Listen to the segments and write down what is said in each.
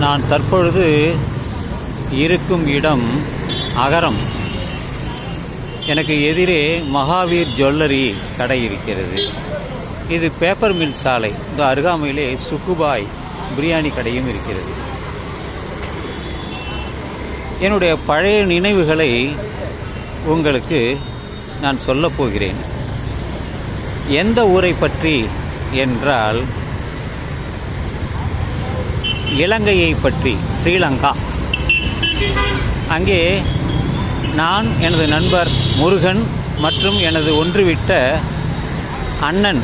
நான் தற்பொழுது இருக்கும் இடம் அகரம். எனக்கு எதிரே மகாவீர் ஜுவல்லரி கடை இருக்கிறது. இது பேப்பர் மில் சாலை. இந்த அருகாமையிலே சுக்குபாய் பிரியாணி கடையும் இருக்கிறது. என்னுடைய பழைய நினைவுகளை உங்களுக்கு நான் சொல்லப் போகிறேன். எந்த ஊரை பற்றி என்றால் இலங்கையை பற்றி ஸ்ரீலங்கா. அங்கே நான் எனது நண்பர் முருகன் மற்றும் எனது ஒன்றுவிட்ட அண்ணன்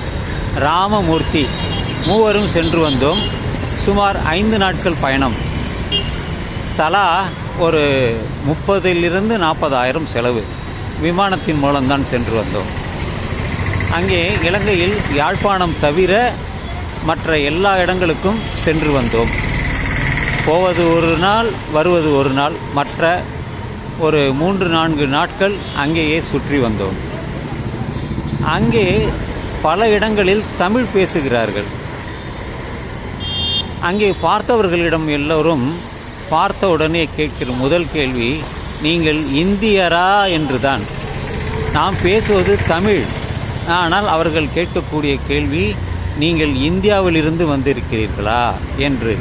ராமமூர்த்தி மூவரும் சென்று வந்தோம். சுமார் ஐந்து நாட்கள் பயணம். தலா ஒரு முப்பதிலிருந்து நாற்பதாயிரம் செலவு. விமானத்தின் மூலம்தான் சென்று வந்தோம். அங்கே இலங்கையில் யாழ்ப்பாணம் தவிர மற்ற எல்லா இடங்களுக்கும் சென்று வந்தோம். போவது ஒரு நாள் வருவது ஒரு நாள். மற்ற ஒரு மூன்று நான்கு நாட்கள் அங்கேயே சுற்றி வந்தோம். அங்கே பல இடங்களில் தமிழ் பேசுகிறார்கள். அங்கே பார்த்தவர்களிடம் எல்லோரும் பார்த்த உடனே கேட்கிற முதல் கேள்வி நீங்கள் இந்தியரா? என்றுதான். நாம் பேசுவது தமிழ். ஆனால் அவர்கள் கேட்கக்கூடிய கேள்வி நீங்கள் இந்தியாவிலிருந்து வந்திருக்கிறீர்களா? என்று.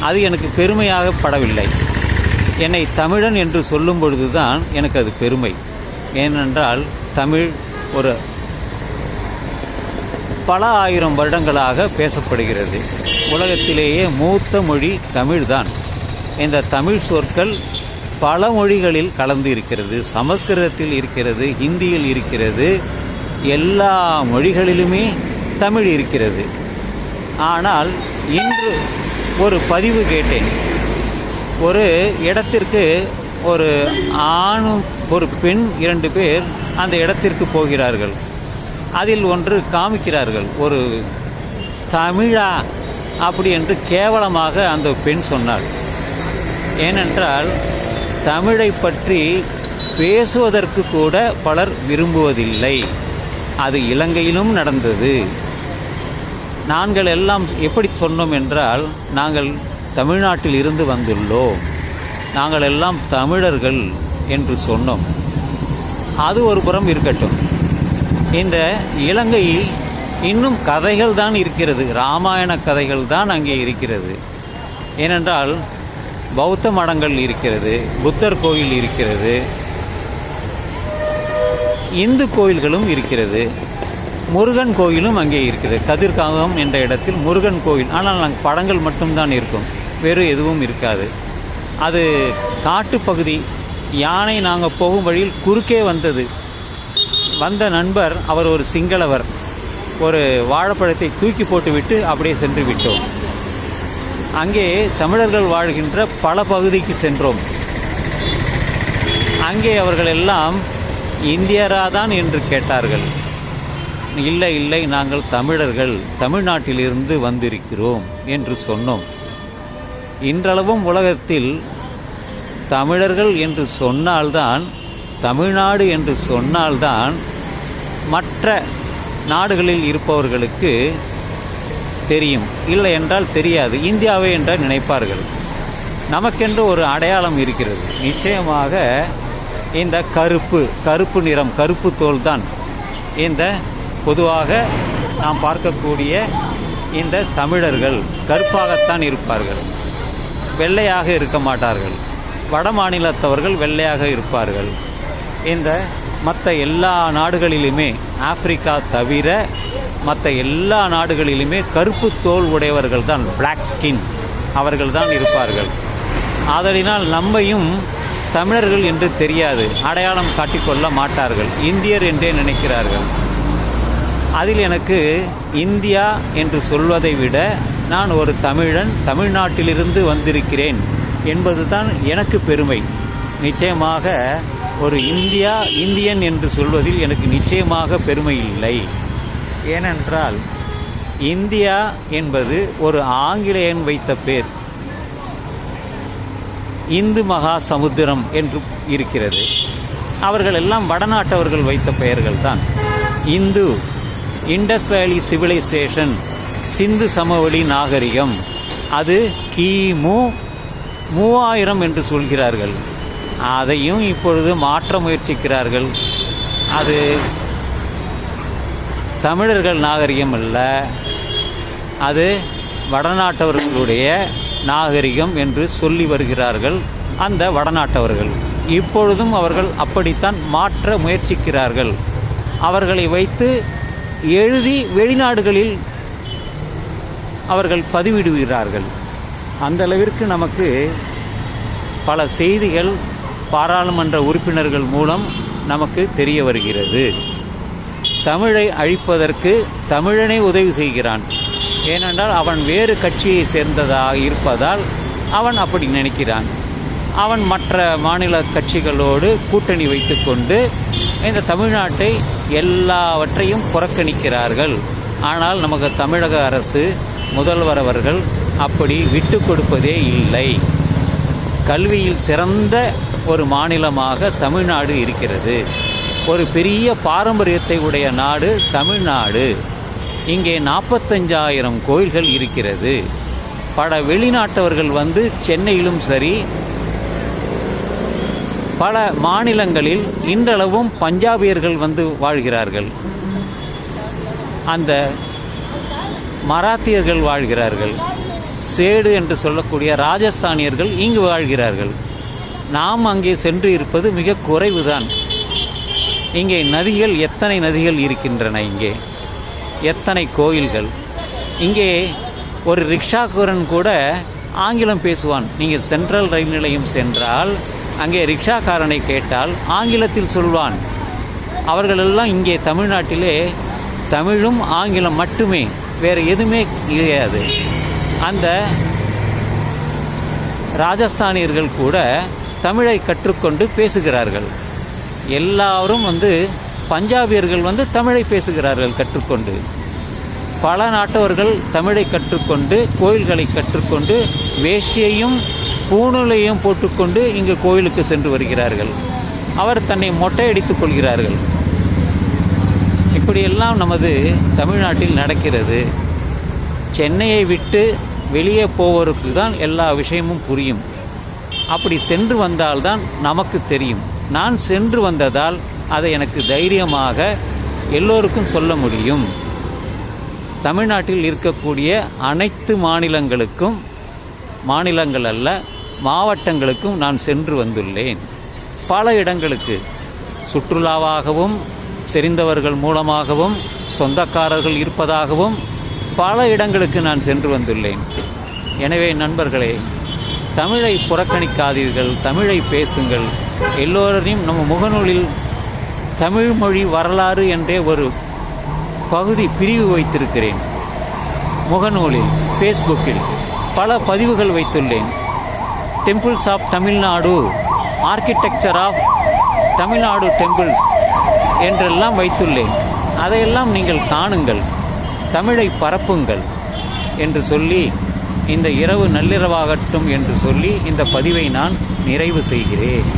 அது எனக்கு பெருமையாக படவில்லை. என்னை தமிழன் என்று சொல்லும் பொழுதுதான் எனக்கு அது பெருமை. ஏனென்றால் தமிழ் ஒரு பல ஆயிரம் வருடங்களாக பேசப்படுகிறது. உலகத்திலேயே மூத்த மொழி தமிழ்தான். இந்த தமிழ் சொற்கள் பல மொழிகளில் கலந்து இருக்கிறது. சமஸ்கிருதத்தில் இருக்கிறது ஹிந்தியில் இருக்கிறது எல்லா மொழிகளிலுமே தமிழ் இருக்கிறது. ஆனால் இன்று ஒரு பதிவு கேட்டேன். ஒரு இடத்திற்கு ஒரு ஆணும் ஒரு பெண் இரண்டு பேர் அந்த இடத்திற்கு போகிறார்கள். அதில் ஒன்று காமிக்கிறார்கள். ஒரு தமிழா அப்படி என்று கேவலமாக அந்த பெண் சொன்னாள். ஏனென்றால் தமிழை பற்றி பேசுவதற்கு கூட பலர் விரும்புவதில்லை. அது இலங்கையிலும் நடந்தது. நாங்கள் எல்லாம் எப்படி சொன்னோம் என்றால் நாங்கள் தமிழ்நாட்டில் இருந்து வந்துள்ளோம். நாங்கள் எல்லாம் தமிழர்கள் என்று சொன்னோம். அது ஒரு புறம் இருக்கட்டும். இந்த இலங்கையில் இன்னும் கதைகள் தான் இருக்கிறது. ராமாயண கதைகள் தான் அங்கே இருக்கிறது. ஏனென்றால் பௌத்த மடங்கள் இருக்கிறது புத்தர் கோயில் இருக்கிறது இந்து கோயில்களும் இருக்கிறது. முருகன் கோயிலும் அங்கே இருக்குது. கதிர்காகம் என்ற இடத்தில் முருகன் கோயில். ஆனால் நாங்கள் படங்கள் மட்டும்தான் இருக்கும். வேறு எதுவும் இருக்காது. அது காட்டுப்பகுதி. யானை நாங்கள் போகும் வழியில் குறுக்கே வந்தது. வந்த நண்பர் அவர் ஒரு சிங்களவர். ஒரு வாழைப்பழத்தை தூக்கி போட்டுவிட்டு அப்படியே சென்று விட்டோம். அங்கே தமிழர்கள் வாழ்கின்ற பல பகுதிக்கு சென்றோம். அங்கே அவர்கள் எல்லாம் இந்தியராதான் என்று கேட்டார்கள். இல்லை இல்லை நாங்கள் தமிழர்கள் தமிழ்நாட்டிலிருந்து வந்திருக்கிறோம் என்று சொன்னோம். இன்றளவும் உலகத்தில் தமிழர்கள் என்று சொன்னால்தான் தமிழ்நாடு என்று சொன்னால்தான் மற்ற நாடுகளில் இருப்பவர்களுக்கு தெரியும். இல்லை என்றால் தெரியாது. இந்தியாவை என்றால் நினைப்பார்கள். நமக்கென்று ஒரு அடையாளம் இருக்கிறது. நிச்சயமாக இந்த கருப்பு கருப்பு நிறம் கருப்பு தோல் தான் இந்த பொதுவாக நாம் பார்க்கக்கூடிய இந்த தமிழர்கள் கருப்பாகத்தான் இருப்பார்கள். வெள்ளையாக இருக்க மாட்டார்கள். வட மாநிலத்தவர்கள் வெள்ளையாக இருப்பார்கள். இந்த மற்ற எல்லா நாடுகளிலுமே ஆப்பிரிக்கா தவிர மற்ற எல்லா நாடுகளிலுமே கருப்பு தோல் உடையவர்கள் தான் பிளாக் ஸ்கின் அவர்கள் தான் இருப்பார்கள். அதனால் நம்மையும் தமிழர்கள் என்று தெரியாது. அடையாளம் காட்டிக்கொள்ள மாட்டார்கள். இந்தியர் என்றே நினைக்கிறார்கள். அதில் எனக்கு இந்தியா என்று சொல்வதை விட நான் ஒரு தமிழன் தமிழ்நாட்டிலிருந்து வந்திருக்கிறேன் என்பதுதான் எனக்கு பெருமை. நிச்சயமாக ஒரு இந்தியா இந்தியன் என்று சொல்வதில் எனக்கு நிச்சயமாக பெருமை இல்லை. ஏனென்றால் இந்தியா என்பது ஒரு ஆங்கிலேயன் வைத்த பேர். இந்து மகா சமுத்திரம் என்று இருக்கிறது. அவர்கள் எல்லாம் வடநாட்டவர்கள் வைத்த பெயர்கள் தான் Hindu Indus valley civilisation Sindhu சமவெளி நாகரிகம். அது கிமு மூவாயிரம் என்று சொல்கிறார்கள். அதையும் இப்பொழுது மாற்ற முயற்சிக்கிறார்கள். அது தமிழர்கள் நாகரிகம் அல்ல. அது வடநாட்டவர்களுடைய நாகரிகம் என்று சொல்லி வருகிறார்கள் அந்த வடநாட்டவர்கள். இப்பொழுதும் அவர்கள் அப்படித்தான் மாற்ற முயற்சிக்கிறார்கள். அவர்களை வைத்து எழுதி வெளிநாடுகளில் அவர்கள் பதிவிடுகிறார்கள். அந்த அளவிற்கு நமக்கு பல செய்திகள் பாராளுமன்ற உறுப்பினர்கள் மூலம் நமக்கு தெரிய வருகிறது. தமிழை அழிப்பதற்கு தமிழனே உதவி செய்கிறான். ஏனென்றால் அவன் வேறு கட்சியை சேர்ந்ததாக இருப்பதால் அவன் அப்படி நினைக்கிறான். அவன் மற்ற மாநில கட்சிகளோடு கூட்டணி வைத்துக்கொண்டு இந்த தமிழ்நாட்டை எல்லாவற்றையும் புறக்கணிக்கிறார்கள். ஆனால் நமக்கு தமிழக அரசு முதல்வர் அவர்கள் அப்படி விட்டு கொடுப்பதே இல்லை. கல்வியில் சிறந்த ஒரு மாநிலமாக தமிழ்நாடு இருக்கிறது. ஒரு பெரிய பாரம்பரியத்தை உடைய நாடு தமிழ்நாடு. இங்கே நாற்பத்தஞ்சாயிரம் கோயில்கள் இருக்கிறது. பல வெளிநாட்டவர்கள் வந்து சென்னையிலும் சரி பல மாநிலங்களில் இன்றளவும் பஞ்சாபியர்கள் வந்து வாழ்கிறார்கள். அந்த மராத்தியர்கள் வாழ்கிறார்கள். சேடு என்று சொல்லக்கூடிய ராஜஸ்தானியர்கள் இங்கு வாழ்கிறார்கள். நாம் அங்கே சென்று இருப்பது மிக குறைவுதான். இங்கே நதிகள் எத்தனை நதிகள் இருக்கின்றன இங்கே? எத்தனை கோயில்கள்? இங்கே ஒரு ரிக்ஷாக்காரன் கூட ஆங்கிலம் பேசுவான். நீங்கள் சென்ட்ரல் ரயில் நிலையம் சென்றால் அங்கே ரிக்ஷாக்காரனை கேட்டால் ஆங்கிலத்தில் சொல்வான். அவர்களெல்லாம் இங்கே தமிழ்நாட்டிலே தமிழும் ஆங்கிலம் மட்டுமே வேறு எதுவுமே கிடையாது. அந்த ராஜஸ்தானியர்கள் கூட தமிழை கற்றுக்கொண்டு பேசுகிறார்கள். எல்லாரும் வந்து பஞ்சாபியர்கள் வந்து தமிழை பேசுகிறார்கள் கற்றுக்கொண்டு. பல நாட்டவர்கள் தமிழை கற்றுக்கொண்டு கோயில்களை கற்றுக்கொண்டு வேஷ்டியையும் பூணூலையும் போட்டுக்கொண்டு இங்கு கோயிலுக்கு சென்று வருகிறார்கள். அவர் தன்னை மொட்டையடித்துக் கொள்கிறார்கள். இப்படியெல்லாம் நமது தமிழ்நாட்டில் நடக்கிறது. சென்னையை விட்டு வெளியே போவோருக்கு தான் எல்லா விஷயமும் புரியும். அப்படி சென்று வந்தால்தான் நமக்கு தெரியும். நான் சென்று வந்ததால் அதை எனக்கு தைரியமாக எல்லோருக்கும் சொல்ல முடியும். தமிழ்நாட்டில் இருக்கக்கூடிய அனைத்து மாநிலங்களுக்கும் மாநிலங்கள் அல்ல மாவட்டங்களுக்கும் நான் சென்று வந்துள்ளேன். பல இடங்களுக்கு சுற்றுலாவாகவும் தெரிந்தவர்கள் மூலமாகவும் சொந்தக்காரர்கள் இருப்பதாகவும் பல இடங்களுக்கு நான் சென்று வந்துள்ளேன். எனவே நண்பர்களே தமிழை புறக்கணிக்காதீர்கள் தமிழை பேசுங்கள். எல்லோரையும் நம்ம முகநூலில் தமிழ் மொழி வரலாறு என்றே ஒரு பகுதி பிரிவு வைத்திருக்கிறேன். முகநூலில் ஃபேஸ்புக்கில் பல பதிவுகள் வைத்துள்ளேன். Temples of Tamil Nadu architecture of Tamil Nadu temples என்றெல்லாம் வைத்துள்ளேன். அதையெல்லாம் நீங்கள் காணுங்கள் தமிழை பரப்புங்கள் என்று சொல்லி இந்த இரவு நள்ளிரவாகட்டும் என்று சொல்லி இந்த பதிவை நான் நிறைவு செய்கிறேன்.